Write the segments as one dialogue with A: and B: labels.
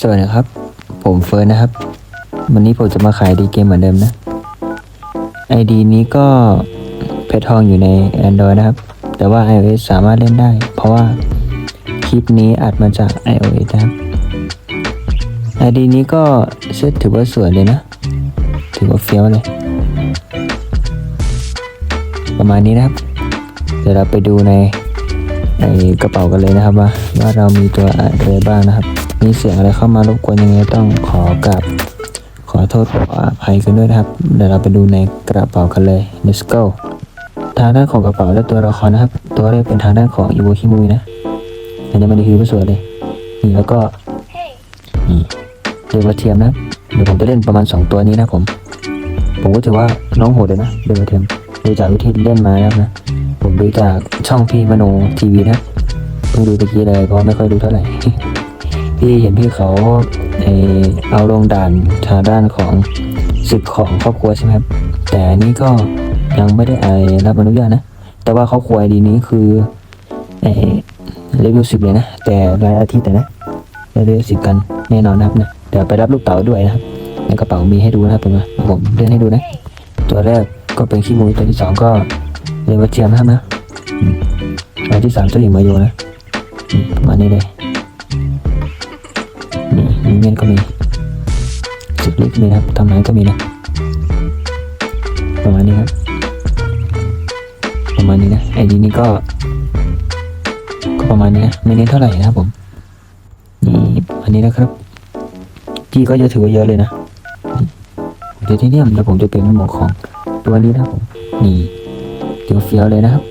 A: สวัสดีครับ ผมเฟิร์นนะครับ วันนี้ผมจะมาขายดีเกมเหมือนเดิมนะ ID นี้ก็เพชรทองอยู่ใน Android นะครับ แต่ว่า iOS สามารถเล่นได้ เพราะว่าคลิปนี้อัดมาจาก iOS นะครับ ID นี้ก็เซตถือว่าสวยเลยนะ ถือว่าเฟี้ยวเลย ประมาณนี้นะครับ เดี๋ยวเราไปดูในในกระเป๋ากันเลยนะครับว่าว่าเรามีตัวอะไรบ้างนะครับ มีเสียงอะไรเข้ามารบกวนยังไงต้องขอกับขอโทษขออภัยกันด้วยนะครับ เดี๋ยวเราไปดูในกระเป๋ากันเลย let's go ทางด้านของกระเป๋าและตัวละครนะครับ ตัวแรกเป็นทางด้านของอีโวคิมุยนะเห็นไหมมันคือสวยเลยนี่แล้วก็นี่เดวเทียมนะเดี๋ยวผมจะเล่นประมาณ 2 ตัวนี้นะผม ผมก็ถือว่าน้องโหดเลยนะเดวเทียมดูจากวิธีเล่นมาแล้วนะผมดูจากช่องพี่มโนทีวีนะเพิ่งดูตะกี้เลยเพราะไม่ค่อยดูเท่าไหร่ พี่เห็นพี่เขาเออเอาลงด่านทางด้านของศึกของครอบครัวใช่ไหมครับแต่นี้ก็ยังไม่ได้ไอรับอนุญาตนะ แต่ว่าครอบครัวดีนี้คือเออเลเวลสิบเลยนะ แต่รายอาทิตย์แต่นะเลเวลสิบกันแน่นอนนะครับนะเดี๋ยวไปรับลูกเต๋าด้วยนะครับในกระเป๋ามีให้ดูนะครับผมผมเล่นให้ดูนะ ตัวแรกก็เป็นขี้มูตัวที่สองก็เรียกว่าเทียมนะครับนะอืมอันที่สามเจ้าหญิงมาโยนะอืมประมาณนี้เลย เมียนก็มีสิบลิกมีนะครับทำไหนก็มีนะประมาณนี้ครับประมาณนี้นะไอดีนี้ก็ ก็ประมาณนี้นะไม่เน้นเท่าไหร่นะครับผมนี่อันนี้นะครับที่ก็จะถือว่าเยอะเลยนะเดี๋ยวที่เนี่ยเดี๋ยวผมจะเป็นหมวกของตัวนี้นะครับผมนี่เดี๋ยวเฟี้ยวเลยนะครับ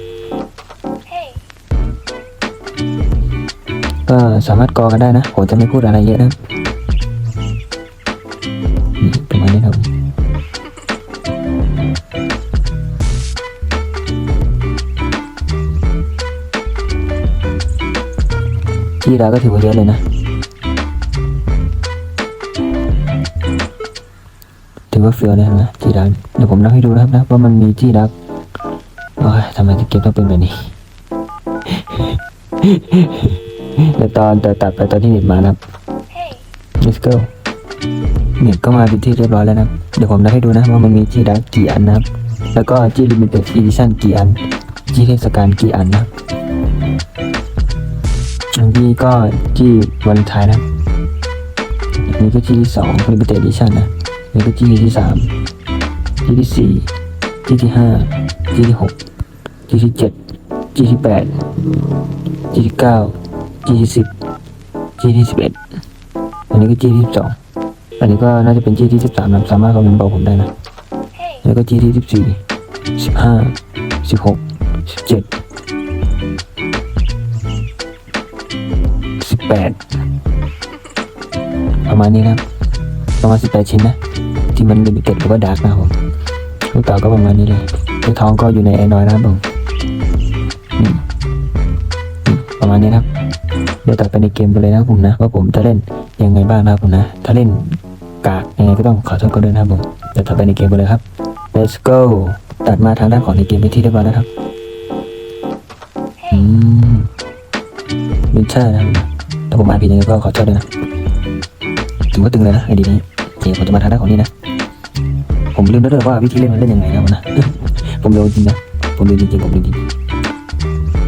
A: ก็สามารถกอกันได้นะ ผมจะไม่พูดอะไรเยอะนะ ที่เราก็ถือว่าเยอะเลยนะ ถือว่าเฟี้ยวเลยนะจีรักเดี๋ยวผมนับให้ดูนะครับนะว่ามันมีจีรักโอ้ยทำไมจะเก็บต้องเป็นแบบนี้เดี๋ยวตอนเดี๋ยวตัดไปตอนที่เน็ตมานะครับ let's go เน็ตก็มาเป็นที่เรียบร้อยแล้วนะครับเดี๋ยวผมนับให้ดูนะว่ามันมีจีรักกี่อันนะครับ แล้วก็จีลิมิเต็ดอีดิชั่นกี่อันจีเทศกาลกี่อันนะ ครับอันนี้ก็จีวันไทายนะครับอันนี้ก็จีที่สองลิมิเต็ดอีดิชั่นนะอันนี้ก็จีที่สามจีที่สี่จีที่ห้าจีที่หกจีที่เจ็ดจีที่แปด G ที่เก้า G ที่สิบ G ที่สิบเอ็ดอันนี้ก็ G ที่สิบสองอันนี้ก็น่าจะเป็น G ที่สิบสามนะสามารถคอมเมนต์บอกผมได้นะแล้วก็ G ที่สิบสี่สิบห้าสิบหกสิบเจ็ด แปดประมาณนี้นะประมาณสิบแปดชิ้นนะ ที่มันลิมิเต็ดหรือว่าดาร์กนะครับผมลูกเต๋าก็ประมาณนี้เลยลูกทองก็อยู่ในแอนดรอยนะครับผมประมาณนี้ครับ เดี๋ยวต่อไปในเกมกันเลยนะผมนะว่าผมจะเล่นยังไงบ้างนะผมนะ ถ้าเล่นกากยังไงก็ต้องขอโทษกันด้วยนะผมเดี๋ยวต่อไปในเกมกันเลยครับ let's go ตัดมาทางด้านของในเกมไปนที่เรียบร้อยแล้วครับอืมวินเชอร์นะครับ ถ้าผมอ่านผิดยังไงก็ขอโทษด้วยนะถือว่าตึงเลยนะไอดีนี้โอเคผมจะมาทางด้านของนี้นะ ผมลืมแล้วด้วยว่าวิธีเล่นมันเล่นยังไงนะผมนะ ผมลืมจริงนะ ผมลืมจริงๆผมลืมจริง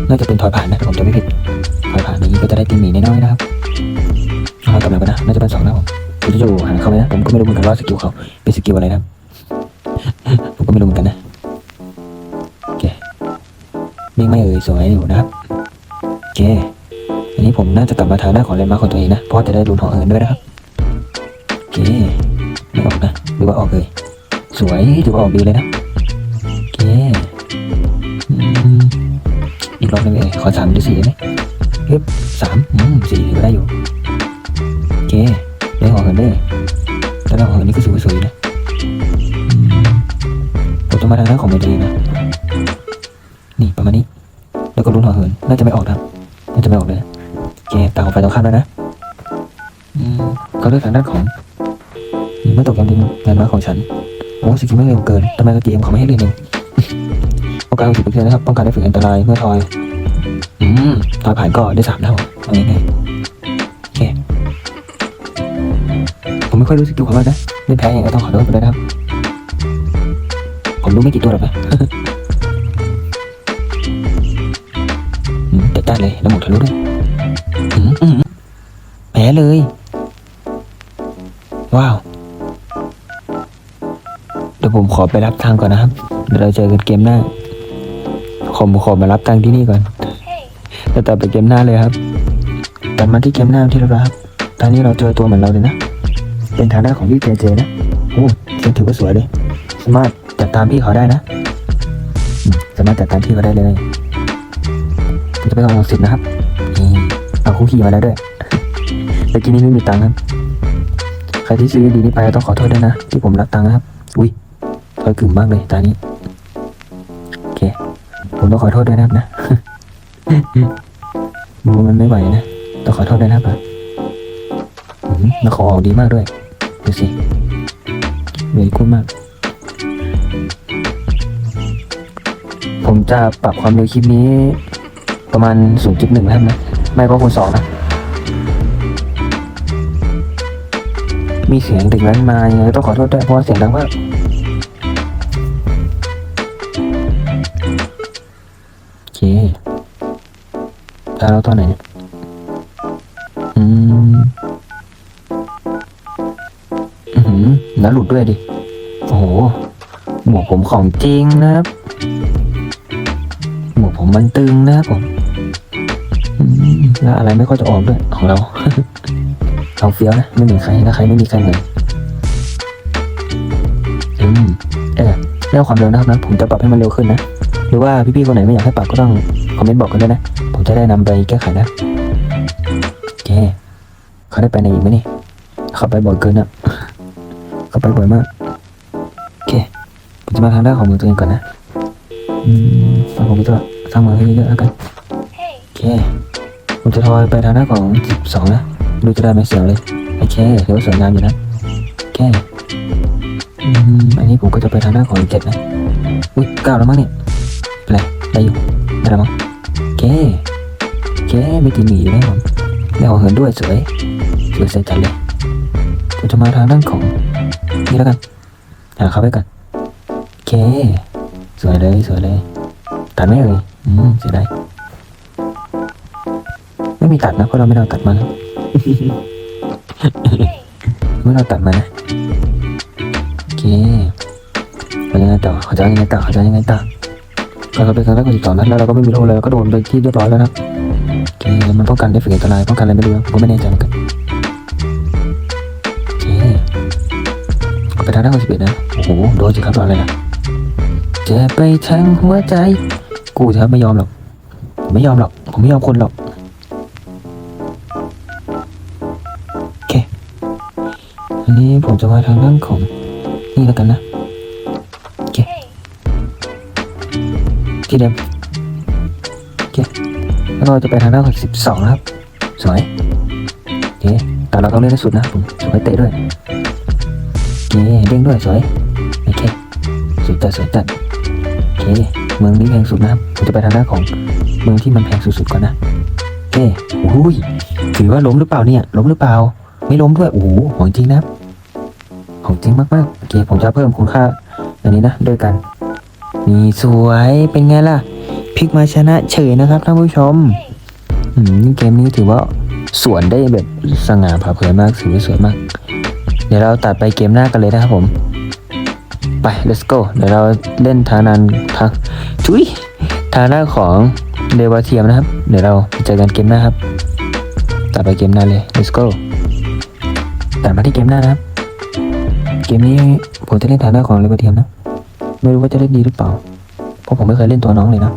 A: น่าจะเป็นถอยผ่านนะถ้าผมจะไม่ผิดถอยผ่านอย่างนี้ก็จะได้ตีหมีน้อยๆนะครับเอากลับมากันนะน่าจะเป็นสองนะผมผมจะอยู่หันเข้าไปนะผมก็ไม่รู้เหมือนกันว่าสกิลเขาเป็นสกิลอะไรนะครับผมก็ไม่รู้เหมือนกันนะโอเคนิ่ไม่เอ่ยสวยอยู่นะครับโอเค นี้ผมน่าจะกลับมาทางด้านของเลนมาร์คของตัวเองนะ เพราะจะได้ลุ้นของอื่นด้วยนะครับ โอเค ไม่ออกนะ หรือว่าออกเลย สวยถือว่าออกดีเลยนะ โอเค อีกรอบนึงเองขอสามหรือสี่ได้ไหมเฮ้ยสามอืมสี่ถือได้อยู่ โอเคได้หัวเหินด้แล้วหัวเหินนี่ก็สวยๆนะผมจะมาทางด้านของเมดีนะ นี่ประมาณนี้ แล้วก็ลุ้นหัวเหินน่าจะไม่ออกนะน่าจะไม่ออกเลยนะ โอเคตามของไฟตรงข้ามแล้วนะอืมเขาเลือกทางด้านของนี่เมื่อตกลงดินแลนด์มาร์คของฉันโอ้สกิลไม่เร็วเกินทำไมกระเทียมเขาไม่ให้เล่นเองป้องกันสิบเปอร์เซ็นต์นะครับป้องกันได้ฝึกอันตรายเมื่อทอยอืมทอยผ่านก็ได้สามเท่าเอาง่ายๆโอเคผมไม่ค่อยรู้สึกตัวมากนะไม่แพ้ยังไงต้องขอโทษไปเลยนะครับ ผมรู้ไม่กี่ตัวหรอกนะอืมแต่ได้เลยแล้วหมดทะลุด้วย อืมแพ้เลย ว้าว เดี๋ยวผมขอไปรับทางก่อนนะครับ เดี๋ยวเราเจอกันเกมหน้าผมขอมารับตังที่นี่ก่อนแล้วต่อไปเกมหน้าเลยครับตัดมาที่เกมหน้าที่เราครับ ตอนนี้เราเจอตัวเหมือนเราเลยนะ เป็นทางด้านของพี่เจเจนะโอ้เสียถือว่าสวยเลย สามารถจัดตามพี่เขาได้นะ สามารถจัดตามพี่เขาได้เลยจะไปเอาสิทธิ์นะครับ เอาคุกกี้มาแล้วด้วยแต่กี้นี้ไม่มีตังค์ครับ ใครที่ซื้อดีนี้ไปต้องขอโทษด้วยนะ ที่ผมรับตังค์นะครับ อุ้ยถอยกึ่มมากเลยตอนนี้ โอเค ผมต้องขอโทษด้วยนะครับนะมือมันไม่ไหวนะ ต้องขอโทษด้วยนะครับอืมแล้วขอออกดีมากด้วย ดูสิเวรคุณมาก ผมจะปรับความเร็วคลิปนี้ประมาณ 0.1ครับนะ ไม่ก็คูณสองนะ มีเสียงเด็กแว้นมายังไงต้องขอโทษด้วยเพราะว่าเสียงดังมากโอเคตาเราตอนไหนอืมอือหือแล้วหลุดด้วยดิ โอ้โห หมวกผมของจริงนะครับ หมวกผมมันตึงนะครับผม มแล้วอะไรไม่ค่อยจะออกด้วยของเราเราเฟี้ยวนะไม่เหมือนใครนะใครไม่มีใครเหมือนอืมเออเรื่องความเร็วนะครับนะผมจะปรับให้มันเร็วขึ้นนะหรือว่าพี่ๆคนไหนไม่อยากให้ปรับก็ต้องคอมเมนต์บอกกันด้วยนะ ผมจะได้นำไปแก้ไขนะโอเคเขาได้ไปในอีกไหมนี่เขาไปบ่อยเกินอะเขาไปบ่อยมากโอเคผมจะมาทางด้านของมือตัวเองก่อนนะอืมฟังผมไปตัวสร้างมือให้เยอะๆแล้วกันโอเค ผมจะทอยไปทางด้านของสองนะ ดูจะได้ไหมเสียงเลย โอเคเดี๋ยวาสวยงามอยู่นะโอเคอืมอันนี้ผมก็จะไปทางด้านของเจ็ดนะ อุ้ยเก้าแล้วมั้งเนี่ยเป็นไรได้อยู่ได้แล้วมั้งโอเคโอเคไม่ตีหมีนะผมได้ของเหินด้วยสวยสวยใส่จัดเลยผมจะมาทางด้านของ นี่แล้วกันหาเขาไปก่อนโอเค สวยเลย สวยเลย ตัดไม่เอ่ยอืมเสียดาย ไม่มีตัดนะเพราะเราไม่ได้เอาตัดมานะเมื่อเราตัดมานะโอเคเขาจะยังไงต่อเขาจะยังไงต่อเขาจะยังไงต่อเราก็ไปทางด้านคนที่สองนั้นแล้วเราก็ไม่มีโทษเลยเราก็โดนไปที่เรียบร้อยแล้วนะโอเคมันป้องกันได้ฝึกอันตรายป้องกันอะไรไม่รู้นะผมก็ไม่แน่ใจเหมือนกันโอเคไปทางด้านคนสิบเอ็ดนะโอ้โหโดนสิครับโดนอะไรล่ะเจะไปทั้งหัวใจ กูจะไม่ยอมหรอกผมไม่ยอมหรอกผมไม่ยอมคนหรอก อันนี้ผมจะมาทางด้านของนี่แล้วกันนะ โอเค ที่เดิมโอเคแล้วเราจะไปทางด้านของสิบสองนะครับ สวยโอเคแต่เราต้องเล่นให้สุดนะผมสวยเตะด้วยโอเคเด้งด้วยสวยโอเคสวยจัดสวยจัดโอเคเมืองนี้แพงสุดนะครับผมจะไปทางด้านของเมืองที่มันแพงสุดๆก่อนนะโอเคโอ้ยถือว่าล้มหรือเปล่าเนี่ยล้มหรือเปล่าไม่ล้มด้วย โอ้โหของจริงนะครับ ของจริงมากๆโอเคผมจะเพิ่มคุณค่าอันนี้นะด้วยกันนี่สวยเป็นไงล่ะพลิกมาชนะเฉยนะครับท่านผู้ชมอืมเกมนี้ถือว่าสวนได้แบบสง่าผ่าเผยมากถือว่าสวยมาก เดี๋ยวเราตัดไปเกมหน้ากันเลยนะครับผม ไป let's go เดี๋ยวเราเล่นทานันทางจุ้ยทาหน้าของเดวาเทียมนะครับ เดี๋ยวเราเจอกันเกมหน้าครับ ตัดไปเกมหน้าเลย let's go ตัดมาที่เกมหน้านะครับ เกมนี้ผมจะเล่นฐานะของเลเวอเทียมนะ ไม่รู้ว่าจะเล่นดีหรือเปล่า เพราะผมไม่เคยเล่นตัวน้องเลยนะ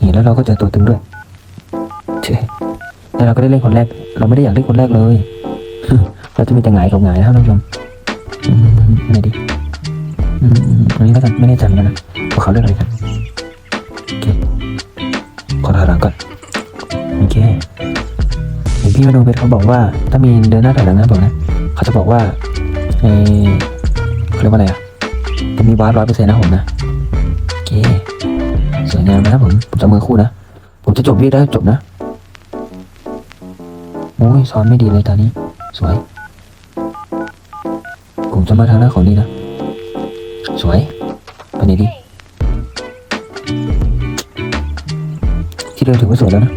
A: นี่แล้วเราก็เจอตัวตึงด้วยเช่แล้วเราก็ได้เล่นคนแรก เราไม่ได้อยากเล่นคนแรกเลย เราจะมีแต่หงายกับหงายนะครับท่านผู้ชมไหนดีอืมอืมอันนี้แล้วกันไม่แน่ใจเหมือนกันนะว่าเขาเลือกอะไรกันโอเคขอถอยหลังก่อนโอเคเห็นพี่มโนเพชรเขาบอกว่า ถ้ามีเดินหน้าถอยหลังนะบอกนะ เขาจะบอกว่าเออ เขาเรียกว่าอะไรอะจะมีวาร์ปร้อยเปอร์เซ็นต์นะผมนะโอเคสวยงามนะครับผมผมจะมือคู่นะผมจะจบเรียกได้จบนะโอ้ยซ้อนไม่ดีเลยตอนนี้สวยผมจะมาทางด้าของนี่นะ สวยไปไหนดีที่เดินถือว่าสวยแล้วนะ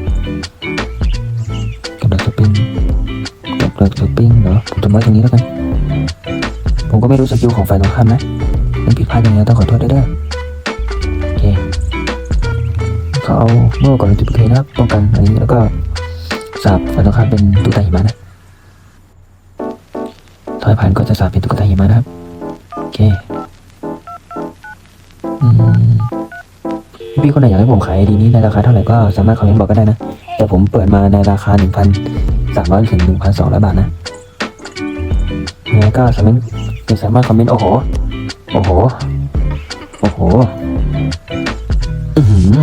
A: กับดักสปริงกับดักสปริงเหรอผมจะมาตรงนี้แล้วกัน ก็ไม่รู้สกิลของฝ่ายตรงข้ามนะมันผิดพลาดยังไงต้องขอโทษด้วยเด้อโอเคเขาเอาโม่ก่อนจุดเพลนะครับป้องกันอันนี้แล้วก็สาบฝ่ายตรงข้ามเป็นตุ๊กตาหิมะนะถอยผ่านก็จะสาบเป็นตุ๊กตาหิมะนะครับโอเคอืมพี่คนไหนอยากให้ผมขายไอดีนี้ในราคาเท่าไหร่ก็สามารถคอมเมนต์บอกก็ได้นะ แต่ผมเปิดมาในราคา 1,300 ถึง 1,200 บาทนะยังไงก็สามารถ สามารถคอมเมนต์โอ้โห โอ้โห โอ้โห อือหือ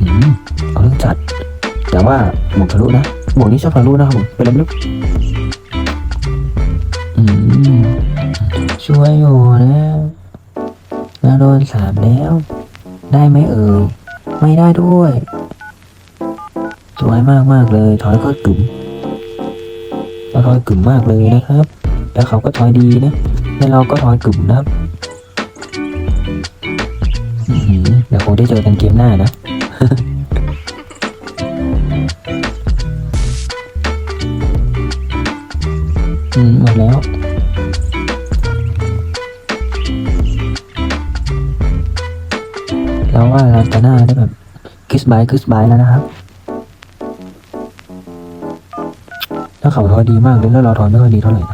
A: อื้อหือเอาเรื่องจัด แต่ว่าหมวกทะลุนะ หมวกนี้ชอบทะลุนะครับผมเป็นอะไรไม่รู้อืมช่วยอยู่นะแล้วโดนสามแล้ว ได้ไหมเอ่ย ไม่ได้ด้วย สวยมากมากเลย ถอยก็กลุ่มถอยกลุ่มมากเลยนะครับ แล้วเขาก็ถอยดีนะแล้วเราก็ถอยกลุ่มนะครับเดี๋ยวคงได้เจอกันเกมหน้านะอืมหมดแล้วเราว่าเราจะหน่าได้แบบคิสบายคิสบายแล้วนะครับถ้าเขาทอยดีมากเลยแล้วเราทอยไม่ค่อยดีเท่าไหร่นะ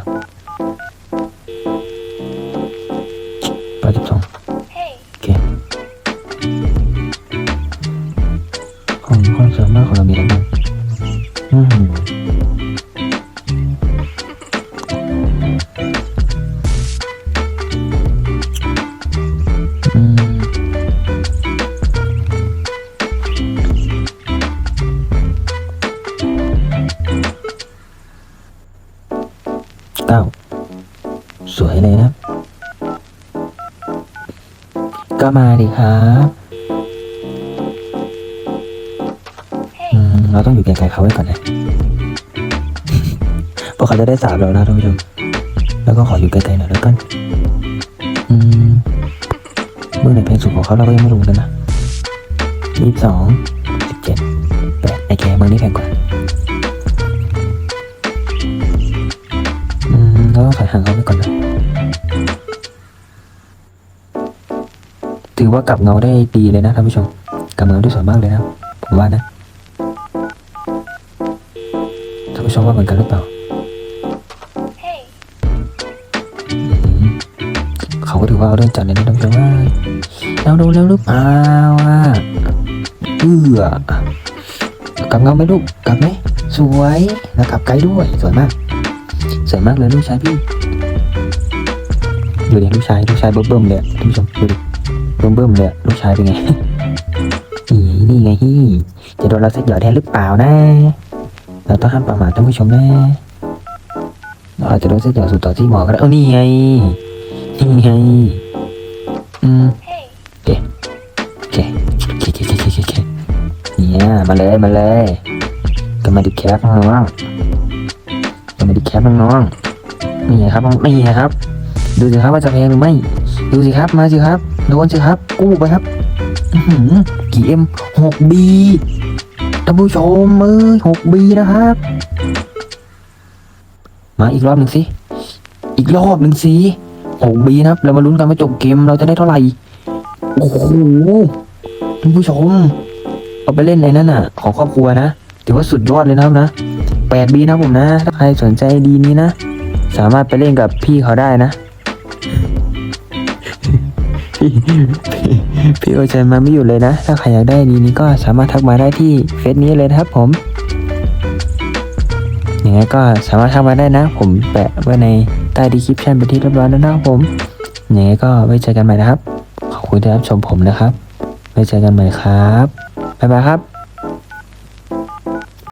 A: เราต้องอยู่ไกลๆเขาไว้ก่อนนะเพราะเขาจะได้สาบเรานะท่านผู้ชม แล้วก็ขออยู่ไกลๆหน่อยแล้วกัน อืมเมื่อไหร่เพลงสุดของเขาเราก็ยังไม่รู้เลยนะยี่สิบสองสิบเจ็ดแปดไอแกเมืองนี้แพงกว่าอืมเราต้องถอยห่างเขาไปก่อนนะถือว่ากลับเงาได้ดีเลยนะท่านผู้ชมกลับเงาได้สวยมากเลยนะผมว่านะ ท่านผู้ชมว่าเหมือนกันหรือเปล่าอืมเขาก็ถือว่าเอาเรื่องจัดเลยนะท่านผู้ชมว่าเราดูแล้วหรือเปล่าอะเอือกลับเงาไหมลูกกลับไหมสวยแล้วกลับไกลด้วยสวยมากสวยมากเลยลูกชายพี่ดูดิลูกชายลูกชายเบิ่มๆเลยอะท่านผู้ชมดูดิเบิ่มๆเลยอะลูกชายเป็นไงอีนี่ไงฮี่จะโดนเราเซ็ตหยอดแทนหรือเปล่านะ เราต้องห้ามประมาทท่านผู้ชมนะเราอาจจะโดนเซ็ตหยอดสุดต่อที่หมอก็ได้เออนี่ไงนี่ไงอืมโอเคโอเคโอเคโอเคโอเคโอเคโอเคเนี่ยมาเลยมาเลยก็มาดิแคปน้องก็มาดิแคปน้องนี่ไงครับนี่ไงครับ ดูสิครับว่าจะแพงหรือไม่ดูสิครับมาสิครับโดนสิครับกู้ไปครับกี่เอ็มหกบีานผู้ชมเอ้ยหกบีนะครับ มาอีกรอบหนึ่งสิ อีกรอบหนึ่งสิหกบีนะครับ เรามาลุ้นกันว่าจบเกมเราจะได้เท่าไหร่ โอ้โหท่านผู้ชม เอาไปเล่นในนั้นน่ะ ของครอบครัวนะ ถือว่าสุดยอดเลยนะครับนะแปดบีนะผมนะ ถ้าใครสนใจดีนี้นะ สามารถไปเล่นกับพี่เขาได้นะ พี่ พี่โอใจมาไม่อยู่เลยนะ ถ้าใครอยากได้ดีนี้ก็สามารถทักมาได้ที่เฟซนี้เลยนะครับผมอย่างไงก็สามารถทักมาได้นะ ผมแปะไว้ในใต้ดีคลิปชันเป็นที่เรียบร้อยแล้วนะครับผมอย่างไงก็ไว้เจอกันใหม่นะครับ ขอบคุณที่รับชมผมนะครับ ไว้เจอกันใหม่ครับบ๊ายบายครับ